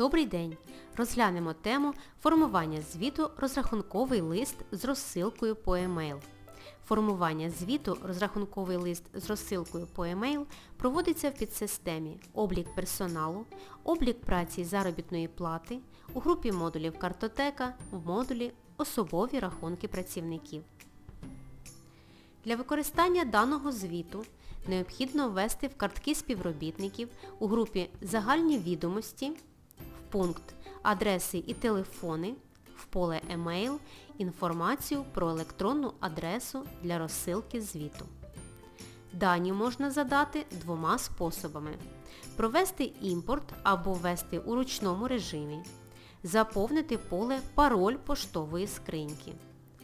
Добрий день! Розглянемо тему формування звіту розрахунковий лист з розсилкою по емейл. Формування звіту розрахунковий лист з розсилкою по емейл проводиться в підсистемі облік персоналу, облік праці заробітної плати, у групі модулів картотека, в модулі особові рахунки працівників. Для використання даного звіту необхідно ввести в картки співробітників у групі Загальні відомості пункт Адреси і телефони в поле Емейл інформацію про електронну адресу для розсилки звіту. Дані можна задати двома способами. Провести імпорт або ввести у ручному режимі. Заповнити поле Пароль поштової скриньки.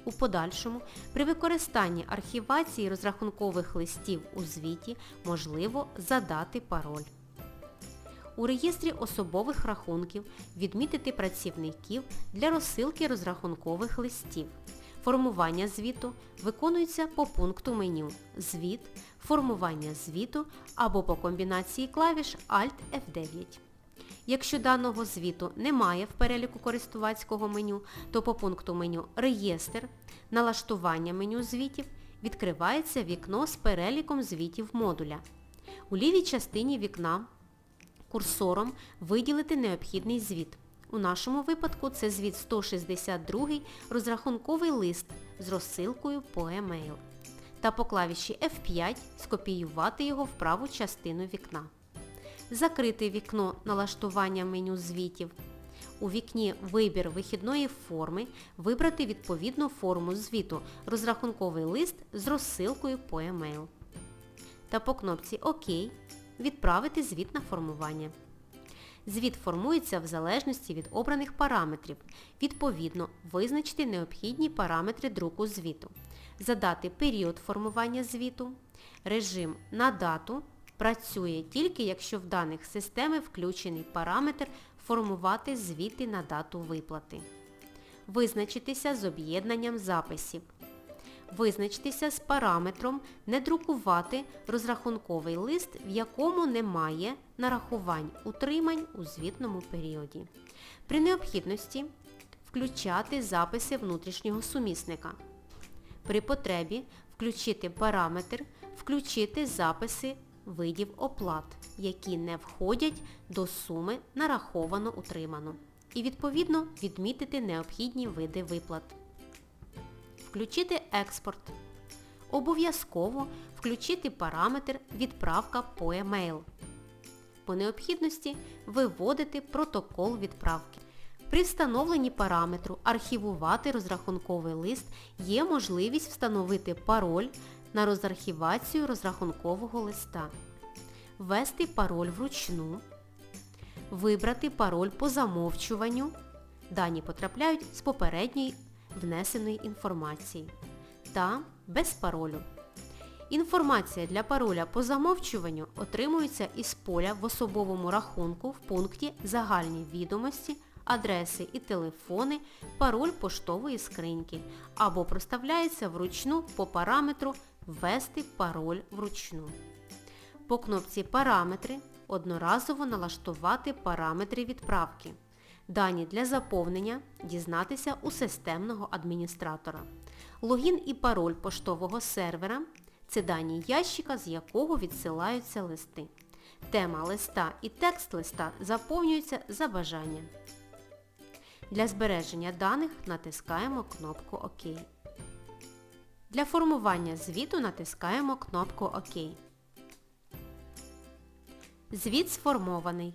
У подальшому, при використанні архівації розрахункових листів у звіті можливо задати пароль. У реєстрі особових рахунків відмітити працівників для розсилки розрахункових листів. Формування звіту виконується по пункту меню Звіт, формування звіту або по комбінації клавіш Alt F9. Якщо даного звіту немає в переліку користувацького меню, то по пункту меню Реєстр, налаштування меню звітів відкривається вікно з переліком звітів модуля. У лівій частині вікна курсором виділити необхідний звіт. У нашому випадку це звіт 162 розрахунковий лист з розсилкою по емейл. Та по клавіші F5 скопіювати його в праву частину вікна. Закрити вікно налаштування меню звітів. У вікні Вибір вихідної форми вибрати відповідну форму звіту розрахунковий лист з розсилкою по емейл. Та по кнопці ОК відправити звіт на формування. Звіт формується в залежності від обраних параметрів. Відповідно, визначити необхідні параметри друку звіту. Задати період формування звіту. Режим на дату працює тільки, якщо в даних системи включений параметр формувати звіти на дату виплати. Визначитися з об'єднанням записів. Визначтеся з параметром не друкувати розрахунковий лист, в якому немає нарахувань утримань у звітному періоді. При необхідності включати записи внутрішнього сумісника. При потребі включити параметр Включити записи видів оплат, які не входять до суми нараховано утримано. І відповідно відмітити необхідні види виплат. Включити експорт. Обов'язково включити параметр відправка по емейл. По необхідності виводити протокол відправки. При встановленні параметру Архівувати розрахунковий лист є можливість встановити пароль на розархівацію розрахункового листа. Ввести пароль вручну. Вибрати пароль по замовчуванню. Дані потрапляють з попередньої внесеної інформації. Та без паролю. Інформація для пароля по замовчуванню отримується із поля в особовому рахунку в пункті Загальні відомості, адреси і телефони, пароль поштової скриньки або проставляється вручну по параметру Ввести пароль вручну. По кнопці Параметри одноразово налаштувати параметри відправки. Дані для заповнення дізнатися у системного адміністратора. Логін і пароль поштового сервера це дані ящика, з якого відсилаються листи. Тема листа і текст листа заповнюються за бажанням. Для збереження даних натискаємо кнопку ОК. Для формування звіту натискаємо кнопку ОК. Звіт сформований.